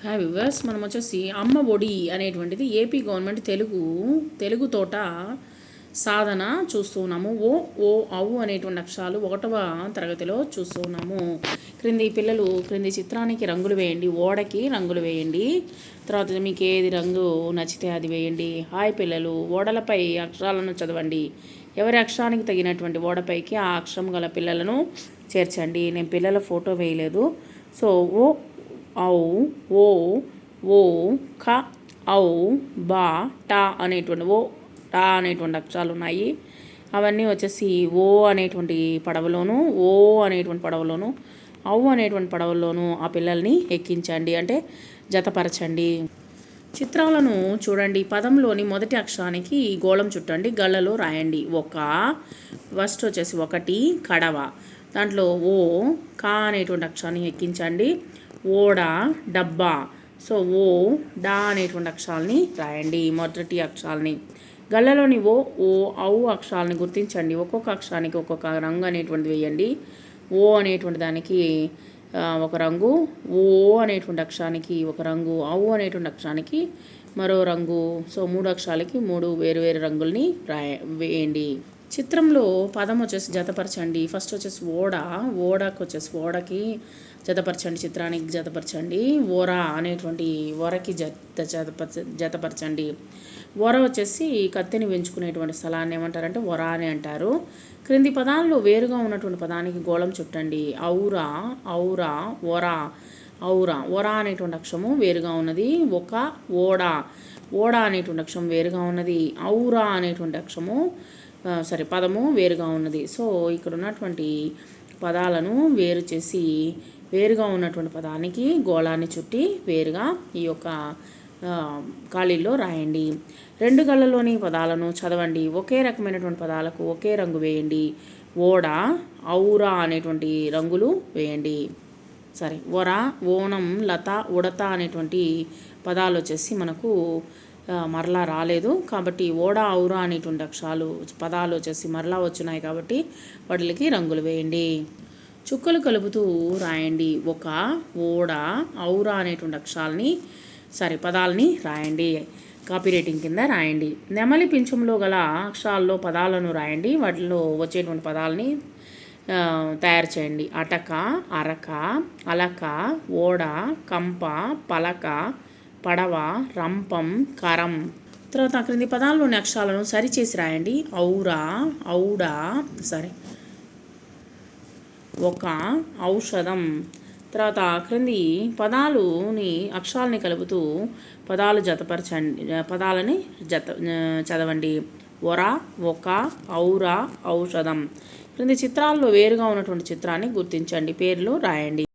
Hi viewers మనం వచ్చేసి అమ్మ ఒడి అనేటువంటిది ఏపీ గవర్నమెంట్ తెలుగు తెలుగు తోట సాధన చూస్తూ ఉన్నాము. ఓ ఓ అవు అనేటువంటి అక్షరాలు ఒకటవ తరగతిలో చూస్తూ ఉన్నాము. క్రింది పిల్లలు క్రింది చిత్రానికి రంగులు వేయండి ఓడకి రంగులు వేయండి. తర్వాత మీకు ఏది రంగు నచ్చితే అది వేయండి. హాయ్ పిల్లలు ఓడలపై అక్షరాలను చదవండి. ఎవరి అక్షరానికి తగినటువంటి ఓడపైకి ఆ అక్షరం గల పిల్లలను చేర్చండి. నేను పిల్లల ఫోటో వేయలేదు. సో ఓ ఔ ఓ ఓ ఖ ఔ బా టా అనేటువంటి ఓ టా అనేటువంటి అక్షరాలు ఉన్నాయి. అవన్నీ వచ్చేసి ఓ అనేటువంటి పడవలోను ఓ అనేటువంటి పడవలోను ఔ అనేటువంటి పడవలోను ఆ పిల్లల్ని ఎక్కించండి. అంటే జతపరచండి. చిత్రాలను చూడండి. పదంలోని మొదటి అక్షరానికి గోళం చుట్టండి. గళ్ళలో రాయండి. ఒక ఫస్ట్ వచ్చేసి ఒకటి కడవ. దాంట్లో ఓ కా అనేటువంటి అక్షరాన్ని ఎక్కించండి. ఓడ డబ్బా. సో ఓ డా అనేటువంటి అక్షరాలని రాయండి మొదటి అక్షరాలని. గళ్ళలోని ఓ ఓ ఔ అక్షరాలని గుర్తించండి. ఒక్కొక్క అక్షరానికి ఒక్కొక్క రంగు అనేటువంటిది వేయండి. ఓ అనేటువంటి దానికి ఒక రంగు. ఓ అనేటువంటి అక్షరానికి ఒక రంగు. ఔ అనేటువంటి అక్షరానికి మరో రంగు. సో మూడు అక్షరాలకి మూడు వేరు వేరు రంగుల్ని రాయ వేయండి. చిత్రంలో పదం వచ్చేసి జతపరచండి. ఫస్ట్ వచ్చేసి ఓడ ఓడకు వచ్చేసి ఓడకి జతపరచండి చిత్రానికి జతపరచండి. ఓరా అనేటువంటి ఓరకి జత జతపరచ జతపరచండి. ఓర వచ్చేసి కత్తిని పెంచుకునేటువంటి స్థలాన్ని ఏమంటారంటే ఒర అని అంటారు. క్రింది పదాల్లో వేరుగా ఉన్నటువంటి పదానికి గోళం చుట్టండి. ఔరా ఔరా ఒరా ఔరా. ఒరా అనేటువంటి అక్షరము వేరుగా ఉన్నది. ఒక ఓడ. ఓడ అనేటువంటి అక్షరం వేరుగా ఉన్నది. ఔరా అనేటువంటి అక్షరము సరే పదము వేరుగా ఉన్నది. సో ఇక్కడ ఉన్నటువంటి పదాలను వేరు చేసి వేరుగా ఉన్నటువంటి పదానికి గోళాన్ని చుట్టి వేరుగా ఈ యొక్క ఖాళీల్లో రాయండి. రెండు గళ్ళలోని పదాలను చదవండి. ఒకే రకమైనటువంటి పదాలకు ఒకే రంగు వేయండి. ఓడ ఔరా అనేటువంటి రంగులు వేయండి. సరే ఒర ఓనం లత ఉడత అనేటువంటి పదాలు వచ్చేసి మనకు మరలా రాలేదు. కాబట్టి ఓడ ఔరా అనేటువంటి అక్షరాలు పదాలు వచ్చేసి మరలా వచ్చినాయి కాబట్టి వాటికి రంగులు వేయండి. చుక్కలు కలుపుతూ రాయండి. ఒక ఓడ ఔరా అనేటువంటి అక్షరాలని సారీ పదాలని రాయండి. కాపీ రేటింగ్ కింద రాయండి. నెమలి పింఛంలో గల అక్షరాల్లో పదాలను రాయండి. వాటిలో వచ్చేటువంటి పదాలని తయారు చేయండి. అటక అరక అలక ఓడ కంప పలక పడవ రంపం కరం. తర్వాత క్రింది పదాల్లోని అక్షరాలను సరిచేసి రాయండి ఔరా ఔడ సరే. ఒక ఔషధం. తర్వాత క్రింది పదాలుని అక్షరాలని కలుపుతూ పదాలు జతపరచండి పదాలని జత చదవండి. ఒర ఒక ఔర ఔషధం. క్రింది చిత్రాల్లో వేరుగా ఉన్నటువంటి చిత్రాన్ని గుర్తించండి. పేర్లు రాయండి.